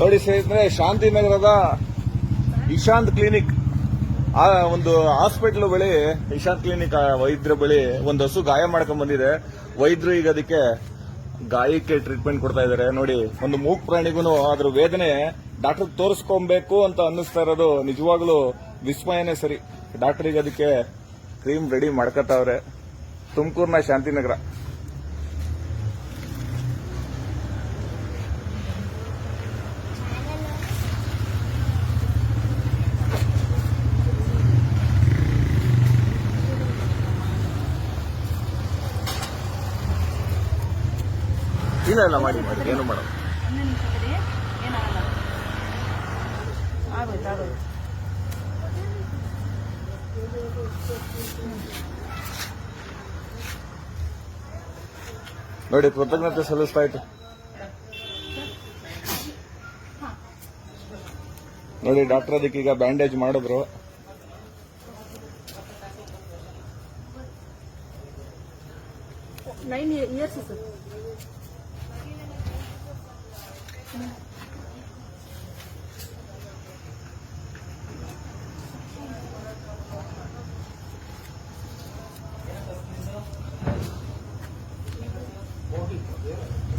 ನೋಡಿ ಸ್ನೇಹಿತರೆ ಶಾಂತಿನಗರದ ಇಶಾಂತ್ ಕ್ಲಿನಿಕ್, ಆ ಒಂದು ಹಾಸ್ಪಿಟಲ್ ಬಳಿ, ಇಶಾಂತ್ ಕ್ಲಿನಿಕ್ ವೈದ್ಯರ ಬಳಿ ಒಂದು ಹಸು ಗಾಯ ಮಾಡ್ಕೊಂಡ್ ಬಂದಿದೆ. ವೈದ್ಯರು ಈಗ ಅದಕ್ಕೆ ಗಾಯಕ್ಕೆ ಟ್ರೀಟ್ಮೆಂಟ್ ಕೊಡ್ತಾ ಇದ್ದಾರೆ. ನೋಡಿ, ಒಂದು ಮೂಕ್ ಪ್ರಾಣಿಗೂ ಅದ್ರ ವೇದನೆ ಡಾಕ್ಟರ್ ತೋರಿಸ್ಕೊಬೇಕು ಅಂತ ಅನ್ನಿಸ್ತಾ ಇರೋದು ನಿಜವಾಗ್ಲೂ ವಿಸ್ಮಯನೇ ಸರಿ. ಡಾಕ್ಟರ್ ಈಗ ಅದಕ್ಕೆ ಕ್ರೀಮ್ ರೆಡಿ ಮಾಡ್ಕೊತಾವ್ರೆ. ತುಮಕೂರಿನ ಶಾಂತಿನಗರ. ಇಲ್ಲ ಇಲ್ಲ ಮಾಡಿ ಮಾಡಿ ಏನು ಮಾಡೋದು? ನೋಡಿ ಕೃತಜ್ಞತೆ ಸಲ್ಲಿಸ್ತಾ ಇತ್ತು ನೋಡಿ ಡಾಕ್ಟರ್ ಅದಕ್ಕೆ ಈಗ ಬ್ಯಾಂಡೇಜ್ ಮಾಡಿದ್ರು. Nine years sir 뭐 어디 있어요?